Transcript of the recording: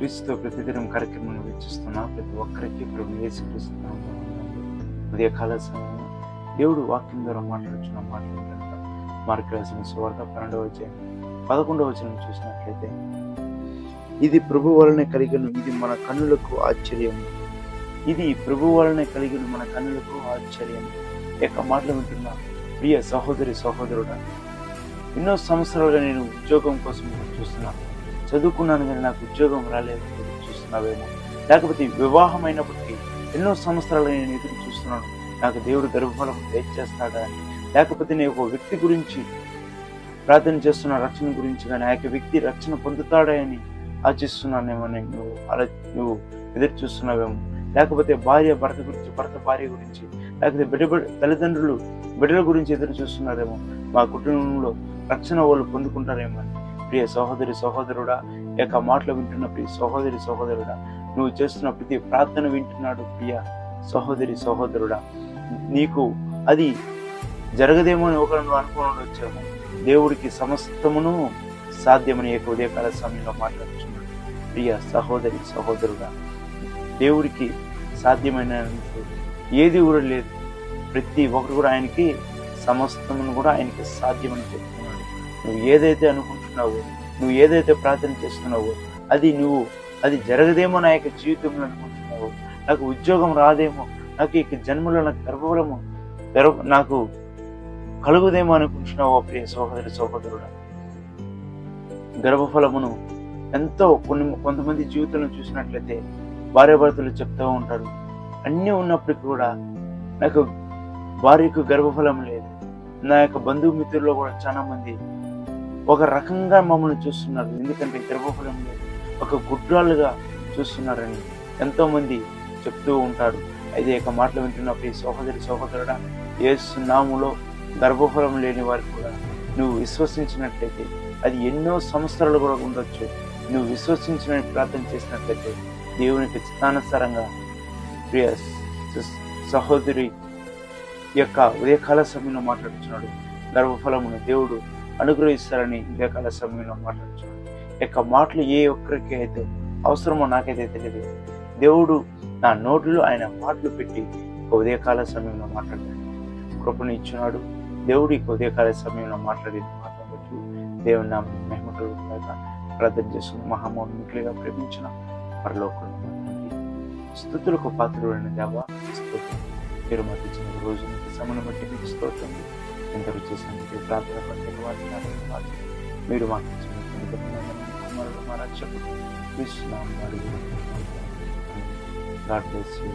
క్రీస్తు ప్రతిదినం కార్యక్రమం వీక్షిస్తున్న ప్రతి ఒక్కరికి ప్రభు యేసుక్రీస్తున్నాం ఉదయకాల సమయంలో దేవుడు వాక్యం ద్వారా మాట్లాడుచున్న మాటలు కనుక మార్కు రాసిన సువార్త పన్నెండవ వచ్చిన పదకొండవ వచనం చూసినట్లయితే ఇది ప్రభు వలనే కలిగిన ఇది మన కన్నులకు ఆశ్చర్యం. ఇది ప్రభు వలనే కలిగిన మన కన్నులకు ఆశ్చర్యం. యొక్క మాటలు వింటున్న ప్రియ సహోదరి సహోదరుడా ఎన్నో సంవత్సరాలుగా నేను ఉద్యోగం కోసం చూస్తున్నాను. చదువుకున్నాను కానీ నాకు ఉద్యోగం రాలేదు ఎదురు చూస్తున్నావేమో. లేకపోతే వివాహం అయినప్పటికీ ఎన్నో సంవత్సరాలు నేను ఎదురు చూస్తున్నాను. నాకు దేవుడు గర్భఫలం చేస్తాడా అని లేకపోతే నేను ఒక వ్యక్తి గురించి ప్రార్థన చేస్తున్న రక్షణ గురించి కానీ ఆ యొక్క వ్యక్తి రక్షణ పొందుతాడా అని ఆశిస్తున్నానేమో అని నువ్వు అలా నువ్వు ఎదురు చూస్తున్నావేమో. లేకపోతే భార్య భర్త గురించి భర్త భార్య గురించి లేకపోతే బిడ్డ- తల్లిదండ్రులు బిడ్డల గురించి ఎదురు చూస్తున్నారేమో. మా కుటుంబంలో రక్షణ వాళ్ళు పొందుకుంటారేమో అని. ప్రియ సహోదరి సహోదరుడా యొక్క మాటలు వింటున్న ప్రియ సహోదరి సహోదరుడా నువ్వు చేస్తున్న ప్రతి ప్రార్థన వింటున్నాడు ప్రియ సహోదరి సహోదరుడా. నీకు అది జరగదేమో అని ఒకరు నువ్వు అనుకుని వచ్చాము దేవుడికి సమస్తమును సాధ్యమని యొక్క ఉదయకాల సమయంలో మాట్లాడుతున్నాడు ప్రియ సహోదరి సహోదరుడా. దేవుడికి సాధ్యమైన ఏది కూడా లేదు. ప్రతి ఒక్కరు కూడా ఆయనకి సమస్తమును కూడా ఆయనకి సాధ్యమని చెప్తున్నాడు. నువ్వు ఏదైతే అనుకుంటున్నావో నువ్వు ఏదైతే ప్రార్థన చేస్తున్నావో అది నువ్వు అది జరగదేమో నా యొక్క జీవితంలో అనుకుంటున్నావు నాకు ఉద్యోగం రాదేమో నాకు ఇక జన్మలో నాకు గర్భఫలము గర్భ నాకు కలుగుదేమో అనుకుంటున్నావు ప్రియ సహోదరి సహోదరుడు. గర్భఫలమును ఎంతో కొన్ని కొంతమంది జీవితంలో చూసినట్లయితే భార్యాభర్తలు చెప్తూ ఉంటారు. అన్నీ ఉన్నప్పటికీ కూడా నాకు భార్యకు గర్భఫలం లేదు. నా యొక్క బంధుమిత్రుల్లో కూడా చాలా మంది ఒక రకంగా మమ్మల్ని చూస్తున్నారు. ఎందుకంటే గర్భఫలం లేదు. ఒక గుడ్రాలుగా చూస్తున్నారని ఎంతోమంది చెప్తూ ఉంటారు. అయితే ఒక మాటలు వింటున్నప్పుడు ఈ సహోదరి సహోదరుడా ఏసునాములో గర్భఫలం లేని వారికి కూడా నువ్వు విశ్వసించినట్లయితే అది ఎన్నో సంవత్సరాలు కూడా ఉండొచ్చు. నువ్వు విశ్వసించిన ప్రార్థన చేసినట్లయితే దేవునికి చిత్తానుసారంగా ప్రియ సహోదరి యొక్క ఉదయకాల సమయంలో మాట్లాడుతున్నాడు. గర్భఫలమును దేవుడు అనుగ్రహిస్తారని వివేకాల సమయంలో మాట్లాడుతున్నాను యొక్క మాటలు ఏ ఒక్కరికి అయితే అవసరమో నాకైతే తెలియదు. దేవుడు నా నోట్లో ఆయన మాటలు పెట్టి ఉదయకాల సమయంలో మాట్లాడాడు. కృపను ఇచ్చినాడు దేవుడు ఈ ఉదయకాల సమయంలో మాట్లాడి మాట్లాడవచ్చు దేవుని నా మహిమకలు ప్రార్థన చేస్తున్న. మహామౌనికులుగా ప్రేమించిన పరలోకంలో స్థుతులకు పాత్రుడైన దేవా మీరు మాకు ఇచ్చిన రోజు సమయం బట్టి మీకు స్తోత్రం. ఎంతకు చేసినందుకు ప్రార్థన ప్రత్యేక వారికి మీరు మాకు ఇచ్చిన కుమారుడు మా రక్షకుడు కృష్ణ గాడ్ బ్లెస్ యూ